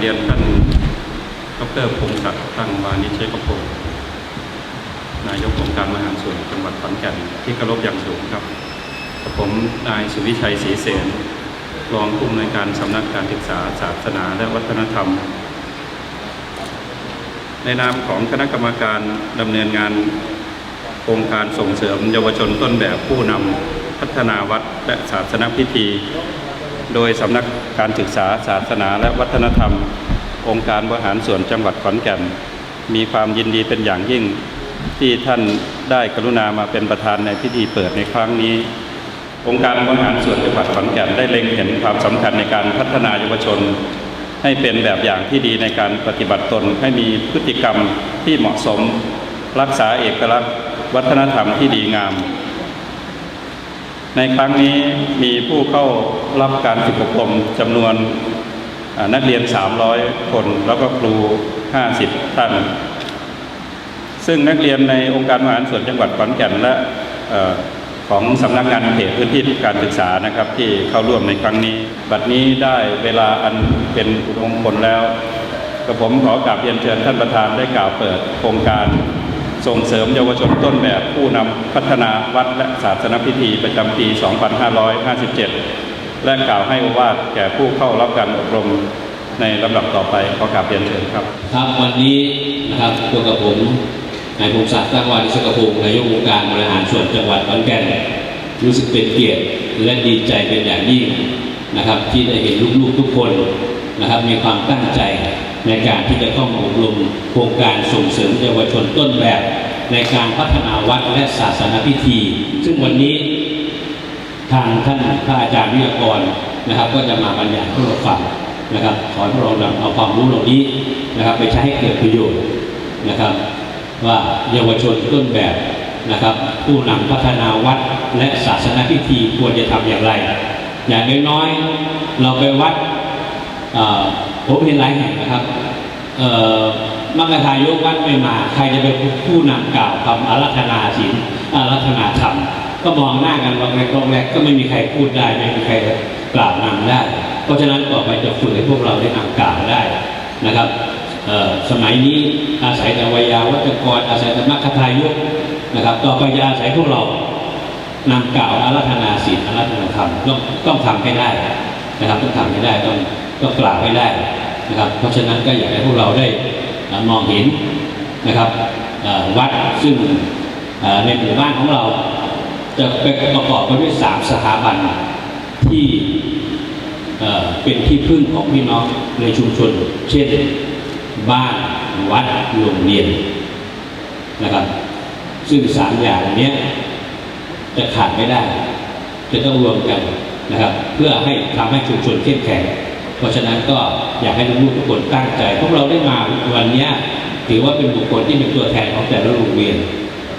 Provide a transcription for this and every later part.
เรียนท่านดรพงศักดิ์ตั้งวานิชเชกโพนายกองค์การมหาส่วนจังหวัดขอนแก่นที่เคารพอย่างสูงครับกับผมนายสุวิชัยศรีเสนรองผู้อำนวยการสำนักการศึกษาศาสนาและวัฒนธรรม ในนามของคณะกรรมการดำเนินงานโครงการส่งเสริม เยาวชนต้นแบบผู้นำพัฒนาวัดและศาสนพิธี โดยสำนักการศึกษาศาสนาและวัฒนธรรม องค์การบริหารส่วนจังหวัดขอนแก่น มีความยินดีเป็นอย่างยิ่ง ที่ท่านได้กรุณามาเป็นประธานในพิธีเปิดในครั้งนี้ องค์การบริหารส่วนจังหวัดขอนแก่นได้เล็งเห็นความสำคัญในการพัฒนาเยาวชน ให้เป็นแบบอย่างที่ดีในการปฏิบัติตนให้มีพฤติกรรมที่เหมาะสม รักษาเอกลักษณ์ วัฒนธรรมที่ดีงาม ในครั้งนี้มีผู้เข้ารับการฝึกอบรมจำนวนนักเรียน 300 คน แล้วก็ครู 50 ท่าน ซึ่งนักเรียนในองค์การบริหาส่วนจังหวัดขอนแก่นและอของสำนักงานเขตพื้นที่การศึกษานะครับ ที่เข้าร่วมในครั้งนี้ บัดนี้ได้เวลาอันเป็นอุดมงคลแล้วกระผมขอกราบเรียนเชิญท่านประธานได้กล่าวเปิดโครงการ ส่งเสริมเยาวชนต้นแบบผู้นำพัฒนาวัดและศาสนพิธีประจำปี 2557 และกล่าวให้โอวาทแก่ผู้เข้ารับการอบรมในลำดับต่อไปขอกราบเรียนเชิญครับ ครับวันนี้นะครับตัวกับผมนายพงศักดิ์ตั้งวานิชกพงศ์นายกองค์การบริหารส่วนจังหวัดขอนแก่นรู้สึกเป็นเกียรติและดีใจเป็นอย่างยิ่งนะครับ ที่ได้เห็นลูกๆทุกคนนะครับมีความตั้งใจ ในการที่จะเข้ามาอบรมโครงการส่งเสริมเยาวชนต้นแบบ ในการพัฒนาวัดและศาสนาพิธี ซึ่งวันนี้ทางท่านพระอาจารย์วิทยากรนะครับ ก็จะมาบรรยายให้เราฟังนะครับขอให้เรานำเอาความรู้เหล่านี้นะครับ ไปใช้ให้เกิดประโยชน์นะครับ ว่าเยาวชนต้นแบบนะครับ ผู้นำพัฒนาวัดและศาสนาพิธีควรจะทำอย่างไร อย่างน้อยๆเราไปวัดอ่อ ผมเห็นหลายแห่งนะครับเอ่อมัคคทายกวัดไม่มา ใครจะเป็นผู้นำกล่าวคำอารัธนาศีลอารัธนาธรรม ก็มองหน้ากันวางแรกวางแรกก็ไม่มีใครพูดได้ ไม่มีใครกล่าวนำได้ เพราะฉะนั้นต่อไปจะฝึกให้พวกเราได้นำกล่าวได้นะครับสมัยนี้อาศัยแต่วิยาวัจกรอาศัยแต่มัคคทายกนะครับ ต่อไปจะอาศัยพวกเรานำกล่าวอารัธนาศีลอารัธนาธรรมต้องต้องทำให้ได้นะครับต้องทำให้ได้ต้อง ต้องกล่าวให้ได้นะครับ เพราะฉะนั้นก็อยากให้พวกเราได้มองเห็นนะครับวัดซึ่งในหมู่บ้านของเรา จะประกอบไปด้วยสามสถาบันที่เป็นที่พึ่งของพี่น้องในชุมชน เช่นบ้านวัดโรงเรียนนะครับ ซึ่งสามอย่างนี้จะขาดไม่ได้ จะต้องรวมกันนะครับ เพื่อให้ทำให้ชุมชนเข้มแข็ง เพราะฉะนั้นก็อยากให้ลูกๆทุกคนตั้งใจ พวกเราได้มาวันนี้ถือว่าเป็นบุคคลที่เป็นตัวแทนของแต่ละโรงเรียน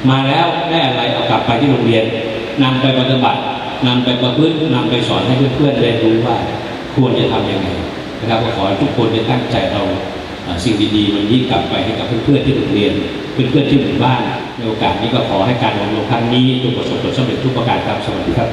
มาแล้วได้อะไรเอากลับไปที่โรงเรียนนำไปปฏิบัตินำไปประพฤตินำไปสอนให้เพื่อนๆได้รู้ว่าควรจะทำยังไงนะครับก็ขอให้ทุกคนได้ตั้งใจเอาสิ่งดีๆวันนี้กลับไปให้กับเพื่อนๆที่โรงเรียน เพื่อนๆที่หมู่บ้านในโอกาสนี้ก็ขอให้การอบรมครั้งนี้จงประสบผลสำเร็จทุกประการครับสวัสดีครับ